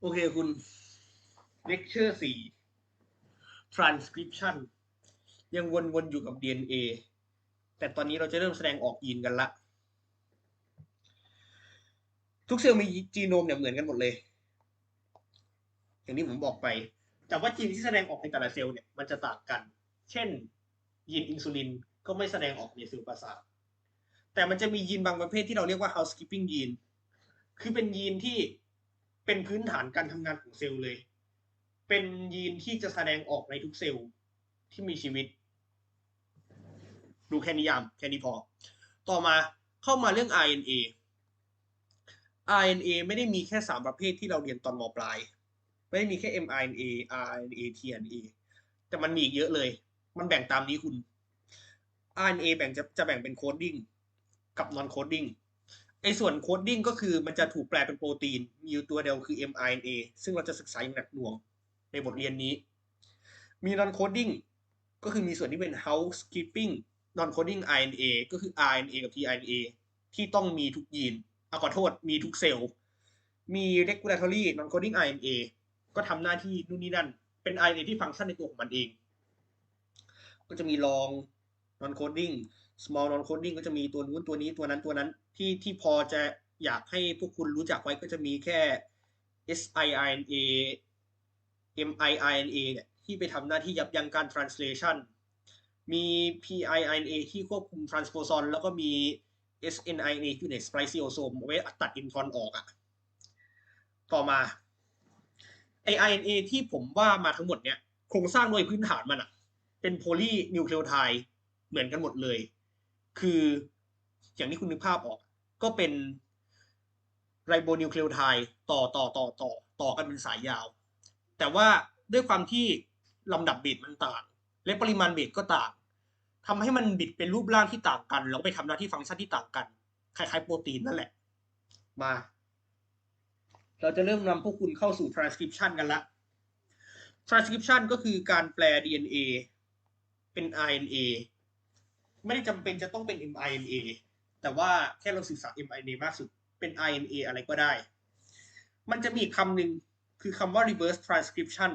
โอเคคุณ lecture สี่ transcription ยังวนๆอยู่กับ DNA แต่ตอนนี้เราจะเริ่มแสดงออกยีนกันละ ทุกเซลล์มีจีโนมเนี่ยเหมือนกันหมดเลย อย่างที่ผมบอกไป แต่ว่าจีนที่แสดงออกในแต่ละเซลล์เนี่ยมันจะต่างกัน เช่น ยีนอินซูลินก็ไม่แสดงออกในเซลล์ประสาท แต่มันจะมียีนบางประเภทที่เราเรียกว่า housekeeping ยีน คือเป็นยีนที่ เป็นพื้นฐานการทำงานของเซลล์เลย เป็นยีนที่จะแสดงออกในทุกเซลล์ที่มีชีวิต ดูแค่นิยามแค่นี้พอ ต่อมาเข้ามาเรื่อง RNA RNA ไม่ได้มีแค่สามประเภทที่เราเรียนตอนมปลาย ไม่ได้มีแค่ mRNA RNA tRNA แต่มันมีอีกเยอะเลย มันแบ่งตามนี้คุณ RNA แบ่งจะจะแบ่งเป็นโคดดิ้งกับ non coding ไอ้ส่วนโคดดิ้งก็คือมันจะถูกแปลเป็นโปรตีน มีอยู่ตัวเดียวคือ mRNA ซึ่งเราจะศึกษาอย่างหนักหน่วงในบทเรียนนี้ มี non coding ก็คือมีส่วนที่เป็น housekeeping non coding RNA ก็คือ RNA กับ tRNA ที่ต้องมีทุกยีนอะขอโทษ มีทุกเซลล์ มี regulatory non coding RNA ก็ทำหน้าที่นู่นนี่นั่น เป็น RNA ที่ฟังก์ชันในตัวของมันเอง ก็จะมี long non coding small non coding ก็จะมีตัวนู้นตัวนี้ตัวนั้นตัวนั้นที่ที่พอจะอยากให้พวกคุณรู้จักไว้ก็จะมีแค่ siRNA miRNA เนี่ยที่ไปทำหน้าที่ยับยั้งการ translation มี piRNA ที่ควบคุม transposon แล้วก็มี snRNA อยู่ใน spliceosome เอาไว้ตัดอินทรอนออกอะต่อมาไอ RNA ที่ผมว่ามาทั้งหมดเนี่ย โครงสร้างโดยพื้นฐานมันอะเป็นโพลีนิวเคลียไทด์เหมือนกันหมดเลย คืออย่างที่คุณนึกภาพออก ก็เป็นไรโบนิวเคลียไทด์ต่อต่อต่อต่อต่อกันเป็นสายยาว แต่ว่าด้วยความที่ลำดับบิดมันต่าง และปริมาณบิดก็ต่างทำให้มันบิดเป็นรูปร่างที่ต่างกัน แล้วไปทำหน้าที่ฟังก์ชันที่ต่างกัน คล้ายๆโปรตีนนั่นแหละ มา เราจะเริ่มนำพวกคุณเข้าสู่ transcription กันละ transcription ก็คือการแปล DNA เป็น RNA ไม่ได้จำเป็นจะต้องเป็น mRNA แต่ว่าแค่เราศึกษา mRNA มากสุด เป็น RNA อะไรก็ได้ มันจะมีคำหนึ่งคือคำว่า reverse transcription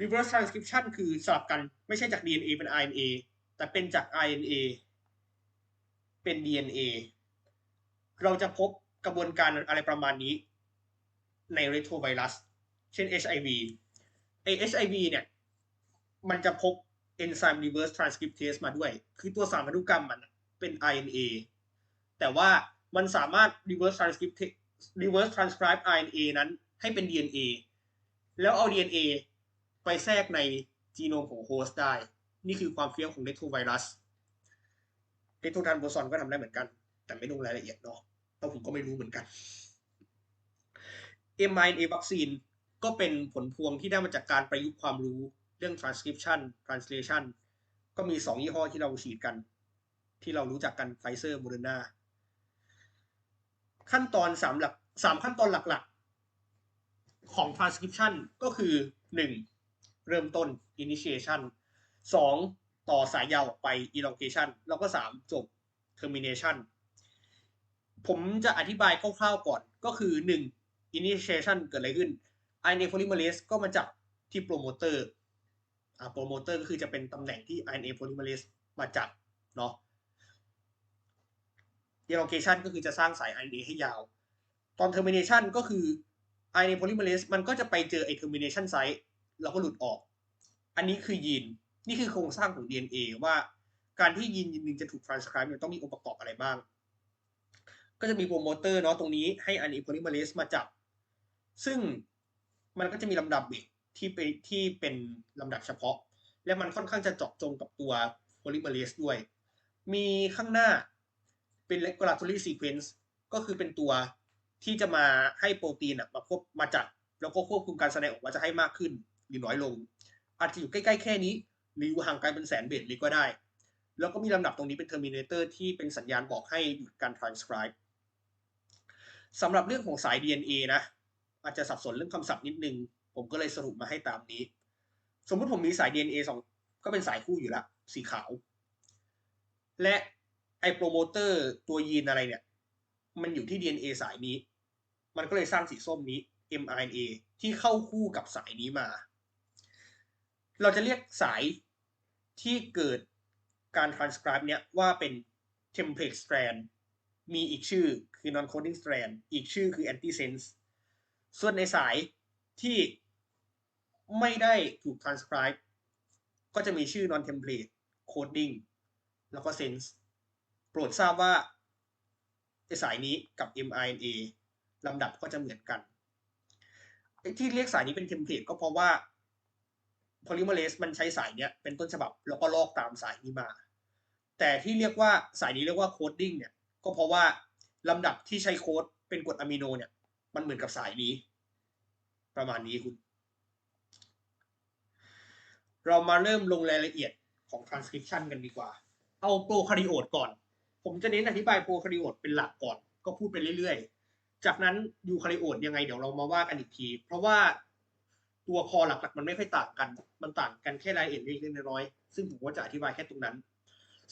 reverse transcription คือสลับกันไม่ใช่จาก DNA เป็น RNA แต่เป็นจาก RNA เป็น DNA เราจะพบกระบวนการอะไรประมาณนี้ ใน retrovirus เช่น HIV ไอ HIV เนี่ย มันจะพบ enzyme reverse transcriptase มาด้วย คือตัวสารพันธุกรรมมันเป็น RNA แต่ว่ามันสามารถ reverse transcript reverse transcribe RNA นั้นให้เป็น DNA แล้วเอา DNA ไปแทรกในจีโนมของโฮสต์ได้ นี่คือความเฟี้ยวของ retrovirus retrotransposon ก็ทำได้เหมือนกัน แต่ไม่ลงรายละเอียดเนาะเพราผมก็ไม่รู้เหมือนกัน mRNA วัคซีนก็เป็นผลพวงที่ได้มาจากการประยุกต์ความรู้ เรื่อง transcription translation ก็มี 2 ยี่ห้อที่เราฉีดกัน ที่เรารู้จักกันไฟเซอร์โมเดอร์นาขั้นตอน 3 หลัก 3 ขั้นตอนหลักๆ ของ transcription ก็คือ 1. เริ่มต้น initiation 2. ต่อสายยาวออกไป elongation แล้วก็ 3. จบ termination ผมจะอธิบายคร่าวๆก่อนก็คือ 1. initiation เกิดอะไรขึ้น RNA polymerase ก็มาจากที่โปรโมเตอร์ โปรโมเตอร์ก็คือจะเป็นตำแหน่งที่ RNA polymerase มาจับเนาะ elongation ก็คือจะสร้างสาย RNA ให้ยาว ตอน termination ก็คือ RNA polymerase มันก็จะไปเจอไอ้ termination site แล้วก็หลุดออก อันนี้คือยีน นี่คือโครงสร้างของ DNA ว่าการที่ยีนยีนหนึ่งจะถูก transcribe เนี่ยต้องมีองค์ประกอบอะไรบ้าง ก็จะมีโปรโมเตอร์เนาะตรงนี้ให้ RNA polymerase มาจับ ซึ่งมันก็จะมีลำดับบิด ที่เป็นที่เป็นลำดับเฉพาะ และมันค่อนข้างจะเจาะจงกับตัว polymerase ด้วย มีข้างหน้าเป็น regulatory sequence ก็คือเป็นตัวที่จะมาให้โปรตีนมาควบมาจัด แล้วก็ควบคุมการแสดงออกว่าจะให้มากขึ้นหรือน้อยลง อาจจะอยู่ใกล้ๆแค่นี้ หรืออยู่ห่างไกลเป็นแสนเบสเลยก็ได้ แล้วก็มีลำดับตรงนี้เป็น terminator ที่เป็นสัญญาณบอกให้หยุดการ transcribe สำหรับเรื่องของสาย DNA นะ อาจจะสับสนเรื่องคำศัพท์นิดนึง ผมก็เลยสรุปมาให้ตามนี้ สมมุติผมมีสาย DNA สองก็เป็นสายคู่อยู่ล้วสีขาว และไอโปรโมเตอร์ตัวยีนอะไรเนี่ย มันอยู่ที่ DNA สายนี้ มันก็เลยสร้างสีส้มนี้ mRNA ที่เข้าคู่กับสายนี้มา เราจะเรียกสายที่เกิดการ transcribe เนี้ยว่าเป็น template strand มีอีกชื่อคือ non coding strand อีกชื่อคือ antisense ส่วนในสายที่ ไม่ได้ถูก transcribe ก็จะมีชื่อ non template coding แล้วก็ sense โปรดทราบว่าสายนี้กับ mRNA ลำดับก็จะเหมือนกัน ที่เรียกสายนี้เป็น template ก็เพราะว่า polymerase มันใช้สายเนี้ยเป็นต้นฉบับแล้วก็ลอกตามสายนี้มา แต่ที่เรียกว่าสายนี้เรียกว่า coding เนี่ยก็เพราะว่าลำดับที่ใช้โค้ดเป็นกรดอะมิโนเนี่ยมันเหมือนกับสายนี้ ประมาณนี้คุณ เรามาเริ่มลงรายละเอียดของ transcription กันดีกว่า เอาโปรคาริโอตก่อน ผมจะเน้นอธิบายโปรคาริโอตเป็นหลักก่อน ก็พูดไปเรื่อยๆ จากนั้นยูคาริโอตยังไงเดี๋ยวเรามาว่ากันอีกที เพราะว่าตัวคอหลักๆ มันไม่ค่อยต่างกัน มันต่างกันแค่รายละเอียดเล็กๆน้อยๆ ซึ่งผมก็จะอธิบายแค่ตรงนั้น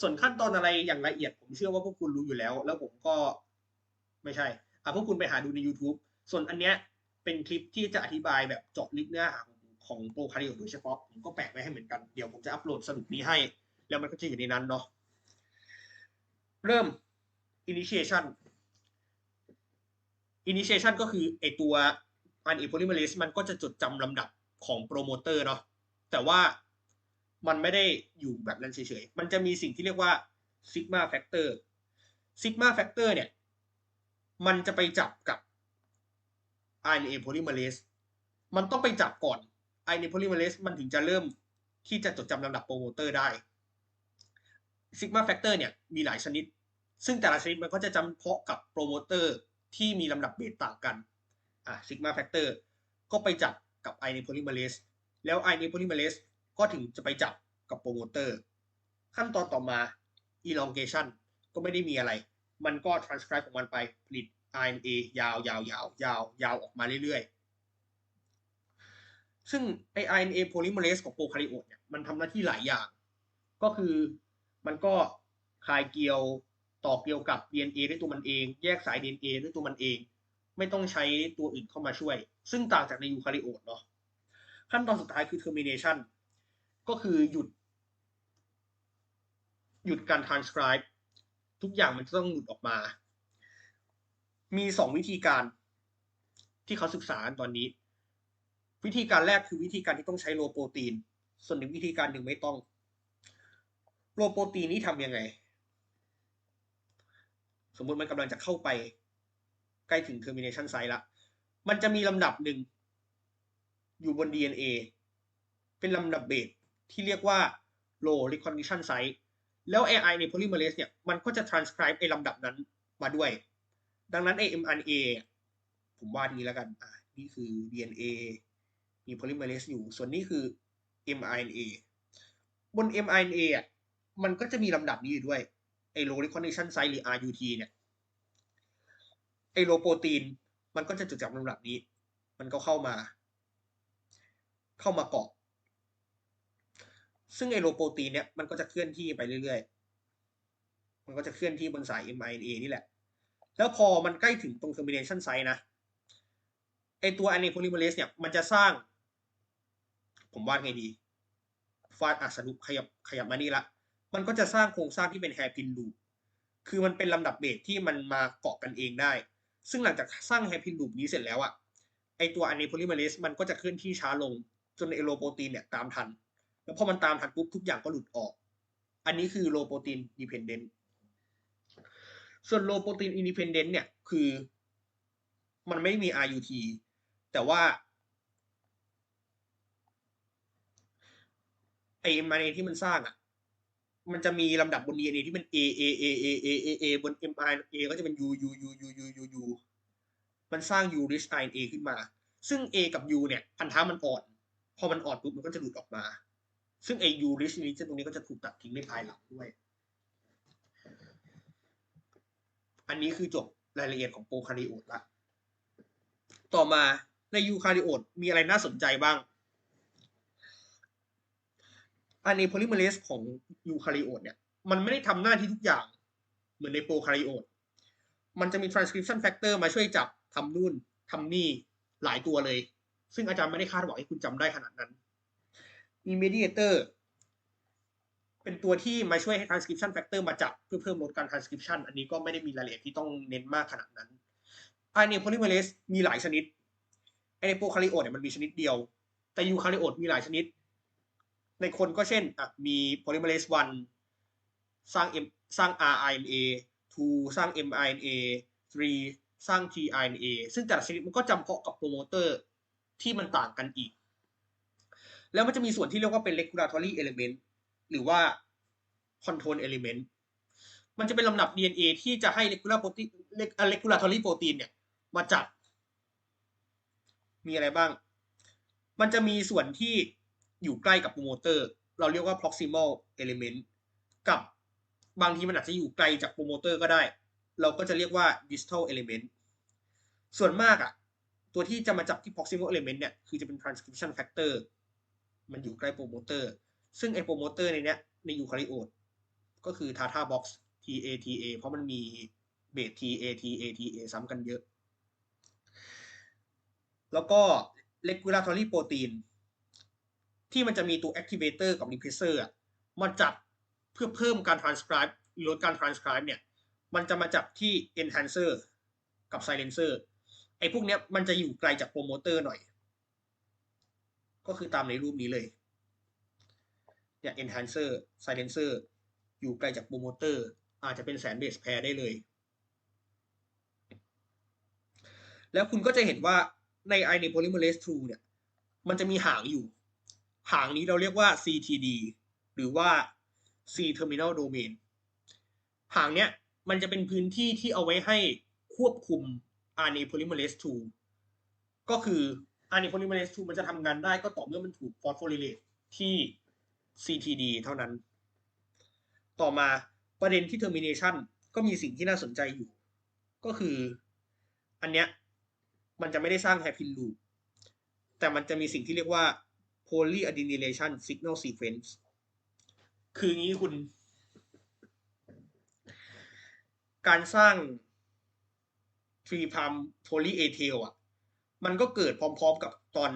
ส่วนขั้นตอนอะไรอย่างละเอียด ผมเชื่อว่าพวกคุณรู้อยู่แล้ว แล้วผมก็ไม่ใช่อะพวกคุณไปหาดูใน YouTube ส่วนอันเนี้ยเป็นคลิปที่จะอธิบายแบบเจาะลึกเนื้อหาของ ของโปรคาริโอตโดยเฉพาะผมก็แปะไว้ให้เหมือนกัน เดี๋ยวผมจะอัปโหลดสรุปนี้ให้ แล้วมันก็จะอยู่ในนั้นเนาะเริ่ม initiation initiation ก็คือไอตัว RNA polymerase มันก็จะจดจำลำดับของโปรโมเตอร์เนาะแต่ว่ามันไม่ได้อยู่แบบนั้นเฉยๆ มันจะมีสิ่งที่เรียกว่า sigma factor sigma factor เนี่ย มันจะไปจับกับ RNA polymerase มันต้องไปจับก่อน RNA polymerase มันถึงจะเริ่มที่จะจดจำลำดับโปรโมเตอร์ได้ sigma factor เนี่ยมีหลายชนิด ซึ่งแต่ละชนิดมันก็จะจำเพาะกับโปรโมเตอร์ที่มีลำดับเบสต่างกันอะ sigma factor ก็ไปจับกับ RNA polymerase แล้ว RNA polymerase ก็ถึงจะไปจับกับโปรโมเตอร์ขั้นตอนต่อมา elongation ก็ไม่ได้มีอะไร มันก็ transcribe ของมันไปผลิต RNA ยาวยาวยาวยาวยาวออกมาเรื่อยๆ ซึ่งไอ RNA polymerase ของโปรคาริโอตเนี่ยมันทำหน้าที่หลายอย่าง ก็คือมันก็คลายเกลียวต่อเกลียวกับ DNA ด้วยตัวมันเอง แยกสาย DNA ด้วยตัวมันเอง ไม่ต้องใช้ตัวอื่นเข้ามาช่วย ซึ่งต่างจากในยูคาริโอตเนาะขั้นตอนสุดท้ายคือ termination ก็คือหยุด หยุดการ transcribe ทุกอย่างมันจะต้องหลุดออกมา มีสองวิธีการที่เขาศึกษากันตอนนี้ วิธีการแรกคือวิธีการที่ต้องใช้โลโปรตีน ส่วนอีกวิธีการหนึ่งไม่ต้อง โลโปรตีนนี่ทำยังไง สมมุติมันกำลังจะเข้าไปใกล้ถึง termination site ละ มันจะมีลำดับหนึ่งอยู่บน DNA เป็นลำดับเบสที่เรียกว่า low recognition site แล้ว AI ใน polymerase เนี่ย มันก็จะ transcribe ไอ้ลำดับนั้นมาด้วย ดังนั้น mRNA ผมวาดนี้แล้วกัน อ่า นี่คือ DNA มี polymerase อยู่ ส่วนนี้คือ mRNA บน mRNA อะมันก็จะมีลำดับนี้อยู่ด้วยไอ้ low recognition site หรือ RUT เนี่ยไอโลโปรตีนมันก็จะจดจำลำดับนี้ มันก็เข้ามา เข้ามาเกาะ ซึ่งไอโลโปรตีนเนี่ยมันก็จะเคลื่อนที่ไปเรื่อยๆ มันก็จะเคลื่อนที่บนสาย mRNA นี่แหละ แล้วพอมันใกล้ถึงตรง termination site นะไอตัว RNA polymerase เนี่ยมันจะสร้าง ผมวาดไงดีฟาดอัสรุปขยับขยับมานี่ละ มันก็จะสร้างโครงสร้างที่เป็น hairpin loop คือมันเป็นลำดับเบสที่มันมาเกาะกันเองได้ ซึ่งหลังจากสร้าง hairpin loop นี้เสร็จแล้วอะไอตัว RNA polymerase มันก็จะเคลื่อนที่ช้าลง จนไอโลโปรตีนเนี่ยตามทัน แล้วพอมันตามทันปุ๊บทุกอย่างก็หลุดออก อันนี้คือโลโปรตีน dependent ส่วนโลโปรตีน independent เนี่ยคือ มันไม่มี RUT แต่ว่า ไอ mRNA ที่มันสร้างอะ มันจะมีลำดับบน DNA ที่มัน A A A A A A A บน mRNA ก็จะเป็น U U U U U U U มันสร้าง U rich RNA ขึ้นมา ซึ่ง A กับ U เนี่ยพันธะมันอ่อน พอมันอ่อนปุ๊บมันก็จะหลุดออกมา ซึ่งไอ้ U rich นี้ตรงนี้ก็จะถูกตัดทิ้งในภายหลังด้วย อันนี้คือจบรายละเอียดของโปรคาริโอตละ ต่อมาในยูคาริโอตมีอะไรน่าสนใจบ้าง RNA polymerase ของยูคาริโอตเนี่ย มันไม่ได้ทำหน้าที่ทุกอย่าง เหมือนในโปรคาริโอต มันจะมี transcription factor มาช่วยจับทำนู่นทำนี่หลายตัวเลย ซึ่งอาจารย์ไม่ได้คาดหวังให้คุณจำได้ขนาดนั้น มี mediator เป็นตัวที่มาช่วยให้ transcription factor มาจับเพื่อเพิ่มลดการ transcription อันนี้ก็ไม่ได้มีรายละเอียดที่ต้องเน้นมากขนาดนั้น RNA polymerase มีหลายชนิดไอในโปรคาริโอตเนี่ยมันมีชนิดเดียว แต่ยูคาริโอตมีหลายชนิด ในคนก็เช่นอะมี polymerase 1 สร้าง M สร้าง rRNA 2 สร้าง mRNA 3 สร้าง tRNA ซึ่งแต่ละชนิดมันก็จำเพาะกับโปรโมเตอร์ที่มันต่างกันอีก แล้วมันจะมีส่วนที่เรียกว่าเป็น regulatory element หรือว่า control element มันจะเป็นลำดับ DNA ที่จะให้ regular protein regulatory protein เนี่ย มาจับ มีอะไรบ้าง มันจะมีส่วนที่ อยู่ใกล้กับโปรโมเตอร์ เราเรียกว่า proximal element กับบางทีมันอาจจะอยู่ไกลจากโปรโมเตอร์ก็ได้ เราก็จะเรียกว่า distal element ส่วนมากอะตัวที่จะมาจับที่ proximal element เนี่ย คือจะเป็น transcription factor มันอยู่ใกล้โปรโมเตอร์ ซึ่งไอโปรโมเตอร์ในเนี้ยในยูคาริโอตก็คือ Tata box TATA เพราะมันมีเบส TATATA ซ้ำกันเยอะ แล้วก็ regulatory protein ที่มันจะมีตัว activator กับ repressor อะมาจับเพื่อเพิ่มการ transcribe ลดการ transcribe เนี่ย มันจะมาจับที่ enhancer กับ silencer ไอ้พวกเนี้ยมันจะอยู่ไกลจากโปรโมเตอร์หน่อย ก็คือตามในรูปนี้เลยเนี่ย enhancer silencer อยู่ไกลจากโปรโมเตอร์อาจจะเป็นแสนเบสแพรได้เลย แล้วคุณก็จะเห็นว่าใน RNA polymerase 2เนี่ย มันจะมีหางอยู่ หางนี้เราเรียกว่า CTD หรือว่า C terminal domain หางเนี้ยมันจะเป็นพื้นที่ที่เอาไว้ให้ควบคุม RNA polymerase 2 ก็คือ RNA polymerase 2 มันจะทำงานได้ก็ต่อเมื่อมันถูก phosphorylate ที่ CTD เท่านั้น ต่อมาประเด็นที่ termination ก็มีสิ่งที่น่าสนใจอยู่ ก็คืออันเนี้ยมันจะไม่ได้สร้าง hairpin loop แต่มันจะมีสิ่งที่เรียกว่า polyadenylation signal sequence คืองี้คุณ การสร้าง3 prime poly a tail อะ มันก็เกิดพร้อมๆกับตอน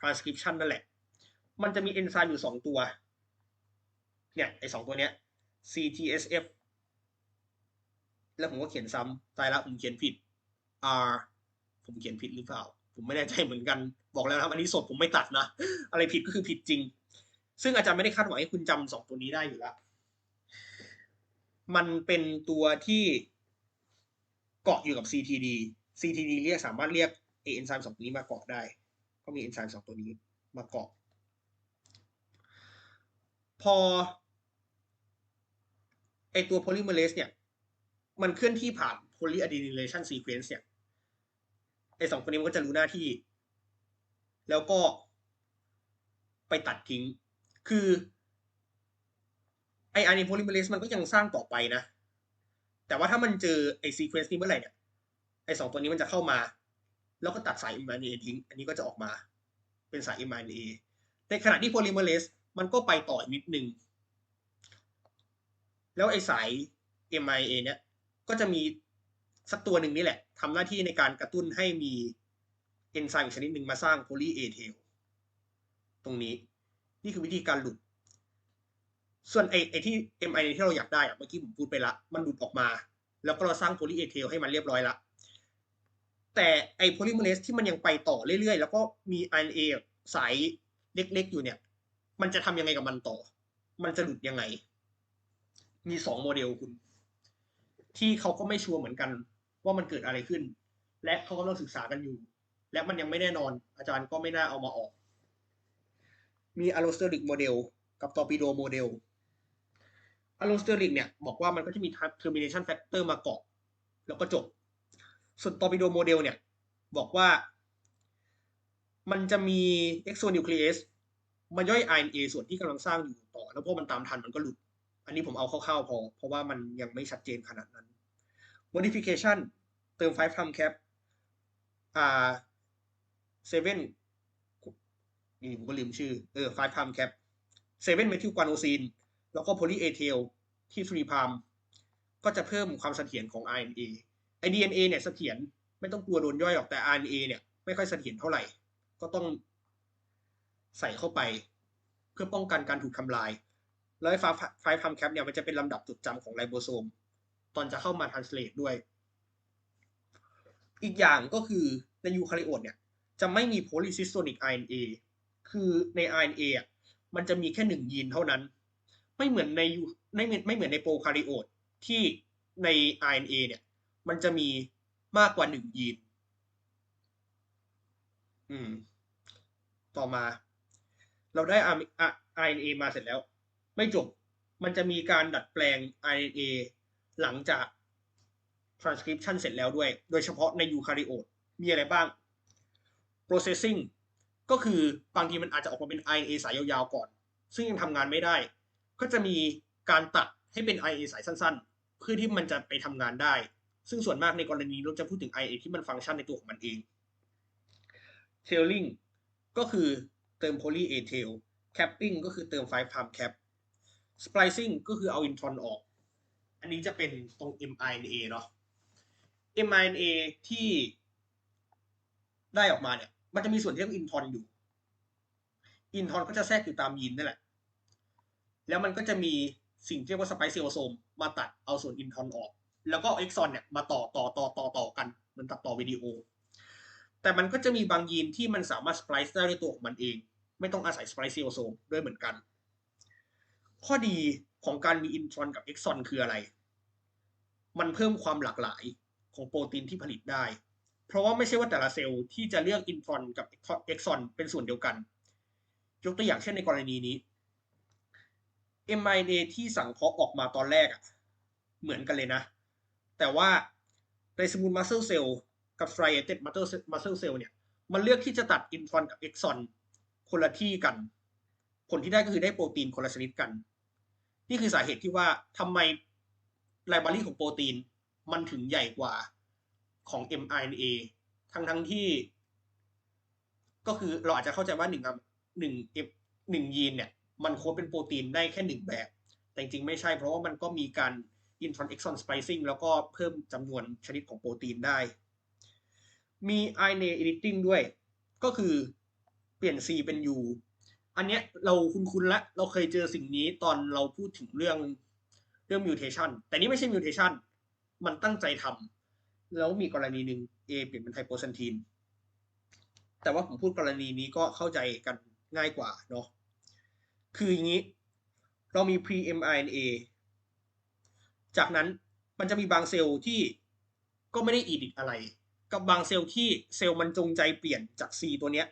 transcription นั่นแหละ มันจะมีเอนไซม์อยู่สองตัว เนี่ยไอสองตัวเนี้ย CTSF แล้วผมก็เขียนซ้ำตายละผมเขียนผิด R ผมเขียนผิดหรือเปล่า ผมไม่แน่ใจเหมือนกันบอกแล้วนะอันนี้สดผมไม่ตัดนะ อะไรผิดก็คือผิดจริง ซึ่งอาจารย์ไม่ได้คาดหวังให้คุณจำสองตัวนี้ได้อยู่แล้ว มันเป็นตัวที่เกาะอยู่กับ CTD CTD เรียกสามารถเรียกเอนไซม์สองตัวนี้มาเกาะได้ ก็มีเอนไซม์สองตัวนี้มาเกาะ พอไอตัว polymerase เนี่ย มันเคลื่อนที่ผ่าน polyadenylation sequence เนี่ย ไอ้สองตัวนี้มันก็จะรู้หน้าที่ แล้วก็ไปตัดทิ้ง คือไอ RNA polymerase มันก็ยังสร้างต่อไปนะ แต่ว่าถ้ามันเจอไอ sequence นี้เมื่อไหร่เนี่ย ไอสองตัวนี้มันจะเข้ามา แล้วก็ตัดสาย mRNA ทิ้ง อันนี้ก็จะออกมาเป็นสาย mRNA ในขณะที่ polymerase มันก็ไปต่ออีกนิดนึง แล้วไอสาย mRNA เนี่ย ก็จะมี สักตัวหนึ่งนี่แหละทำหน้าที่ในการกระตุ้นให้มีเอนไซม์ชนิดหนึ่งมาสร้างโพลีเอเทลตรงนี้ นี่คือวิธีการหลุด ส่วนไอไอที่ mRNA ที่เราอยากได้อะเมื่อกี้ผมพูดไปละ มันหลุดออกมา แล้วก็เราสร้างโพลีเอเทลให้มันเรียบร้อยละแต่ไอโพลิเมอเรสที่มันยังไปต่อเรื่อยๆ แล้วก็มี RNA สายเล็กๆ อยู่เนี่ย มันจะทำยังไงกับมันต่อ มันจะหลุดยังไง มีสองโมเดลคุณ ที่เขาก็ไม่ชัวร์เหมือนกัน ว่ามันเกิดอะไรขึ้น และเขากำลังศึกษากันอยู่ และมันยังไม่แน่นอน อาจารย์ก็ไม่น่าเอามาออก มีอะโลสเตอริกโมเดลกับตอร์ปิโดโมเดลอะโลสเตอริกเนี่ยบอกว่ามันก็จะมี termination factor มาเกาะแล้วก็จบ ส่วนตอร์ปิโดโมเดลเนี่ย บอกว่า มันจะมี exonuclease มาย่อย RNA ส่วนที่กำลังสร้างอยู่ต่อ แล้วพอมันตามทันมันก็หลุด อันนี้ผมเอาคร่าวๆพอ เพราะว่ามันยังไม่ชัดเจนขนาดนั้น modification เติม5 prime cap อ่า7นี่ผมก็ลืมชื่อ เออ5 prime cap 7 methyl guanosine แล้วก็ poly a tail ที่3 prime ก็จะเพิ่มความเสถียรของ RNA ไอ DNA เนี่ยเสถียรไม่ต้องกลัวโดนย่อยหรอกแต่ RNA เนี่ยไม่ค่อยเสถียรเท่าไหร่ ก็ต้องใส่เข้าไป เพื่อป้องกันการถูกทำลายแล้วไอ้ไฟล์พัมแคปเนี่ยมันจะเป็นลำดับจดจำของไรโบโซม ตอนจะเข้ามา translate ด้วย อีกอย่างก็คือในยูคาริโอตเนี่ย จะไม่มี polycystonic RNA คือใน RNA อะมันจะมีแค่หนึ่งยีนเท่านั้น ไม่เหมือนในยูไม่เหมือนไม่เหมือนในโปรคาริโอตที่ใน RNA เนี่ย มันจะมีมากกว่าหนึ่งยีน อืม ต่อมา เราได้ RNA มาเสร็จแล้ว ไม่จบ มันจะมีการดัดแปลง RNA หลังจาก transcription เสร็จแล้วด้วย โดยเฉพาะในยูคาริโอตมีอะไรบ้าง processing ก็คือบางทีมันอาจจะออกมาเป็น RNA สายยาวๆก่อน ซึ่งยังทำงานไม่ได้ ก็จะมีการตัดให้เป็น RNA สายสั้นๆ เพื่อที่มันจะไปทำงานได้ ซึ่งส่วนมากในกรณีเราจะพูดถึง RNA ที่มันฟังก์ชันในตัวของมันเอง tailing ก็คือเติม poly A tail capping ก็คือเติม5 palm cap splicing ก็คือเอาอินทรอนออก อันนี้จะเป็นตรง mRNA เนาะ mRNA ที่ได้ออกมาเนี่ย มันจะมีส่วนที่เรียกอินทอนอยู่ อินทอนก็จะแทรกอยู่ตามยีนนั่นแหละ แล้วมันก็จะมีสิ่งที่เรียกว่าสไปเซโอโซมมาตัดเอาส่วนอินทอนออก แล้วก็เอ็กซอนเนี่ยมาต่อต่อต่อต่อต่อกันเหมือนตัดต่อวิดีโอ แต่มันก็จะมีบางยีนที่มันสามารถสไปซ์ได้ด้วยตัวของมันเอง ไม่ต้องอาศัยสไปเซโอโซมด้วยเหมือนกัน ข้อดี ของการมีอินทรอนกับเอ็กซอนคืออะไร มันเพิ่มความหลากหลายของโปรตีนที่ผลิตได้ เพราะว่าไม่ใช่ว่าแต่ละเซลล์ที่จะเลือกอินทรอนกับเอ็กซอนเป็นส่วนเดียวกัน ยกตัวอย่างเช่นในกรณีนี้ mRNA ที่สังเคราะห์ออกมาตอนแรกอะเหมือนกันเลยนะ แต่ว่าในสมูทมัสเซลเซลล์กับ striated muscle cell เนี่ย มันเลือกที่จะตัดอินทรอนกับเอ็กซอนคนละที่กัน ผลที่ได้ก็คือได้โปรตีนคนละชนิดกัน นี่คือสาเหตุที่ว่าทำไมไลบรารีของโปรตีนมันถึงใหญ่กว่าของ mRNA ทั้งทั้งที่ ก็คือเราอาจจะเข้าใจว่าหนึ่งหนึ่งหนึ่งยีนเนี่ย มันโค้ดเป็นโปรตีนได้แค่หนึ่งแบบ แต่จริงๆไม่ใช่เพราะว่ามันก็มีการ intron exon splicing แล้วก็เพิ่มจำนวนชนิดของโปรตีนได้ มี RNA editing ด้วย ก็คือเปลี่ยน C เป็น U อันเนี้ยเราคุ้นๆละเราเคยเจอสิ่งนี้ตอนเราพูดถึงเรื่องเรื่อง mutation แต่นี่ไม่ใช่ mutation มันตั้งใจทำแล้วมีกรณีหนึ่ง A เปลี่ยนเป็นไทโปซันทีน แต่ว่าผมพูดกรณีนี้ก็เข้าใจกันง่ายกว่าเนาะคืออย่างนี้ เรามี pre mRNA จากนั้นมันจะมีบางเซลล์ที่ก็ไม่ได้อีดิทอะไร กับบางเซลล์ที่เซลล์มันจงใจเปลี่ยนจาก C ตัวเนี้ย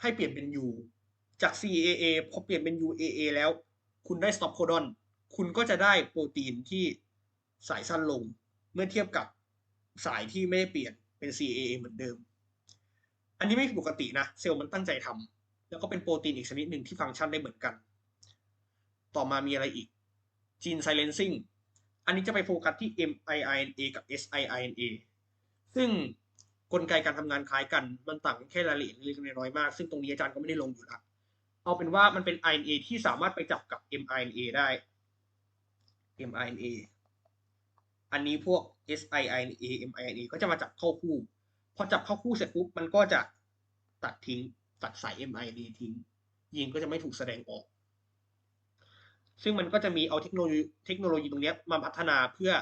ให้เปลี่ยนเป็น U จาก CAA พอเปลี่ยนเป็น UAA แล้ว คุณได้ stop codon คุณก็จะได้โปรตีนที่สายสั้นลง เมื่อเทียบกับสายที่ไม่ได้เปลี่ยนเป็น CAA เหมือนเดิม อันนี้ไม่ปกตินะ เซลล์มันตั้งใจทำแล้วก็เป็นโปรตีนอีกชนิดหนึ่งที่ฟังก์ชันได้เหมือนกัน ต่อมามีอะไรอีก gene silencing อันนี้จะไปโฟกัสที่ miRNA กับ siRNA ซึ่งกลไกการทำงานคล้ายกัน มันต่างแค่รายละเอียดเล็กน้อยมาก ซึ่งตรงนี้อาจารย์ก็ไม่ได้ลงอยู่ละ เอาเป็นว่ามันเป็น RNA ที่สามารถไปจับกับ mRNA ได้ mRNA อันนี้พวก siRNA mRNA ก็จะมาจับเข้าคู่ พอจับเข้าคู่เสร็จปุ๊บมันก็จะตัดทิ้ง ตัดสาย mRNA ทิ้งยีนก็จะไม่ถูกแสดงออก ซึ่งมันก็จะมีเอาเทคโนโลยีเทคโนโลยีตรงนี้มาพัฒนาเพื่อ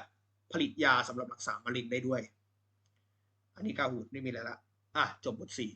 ผลิตยาสำหรับรักษามะเร็งได้ด้วย อันนี้กาหูดไม่มีอะไรละ อะ จบบทสี่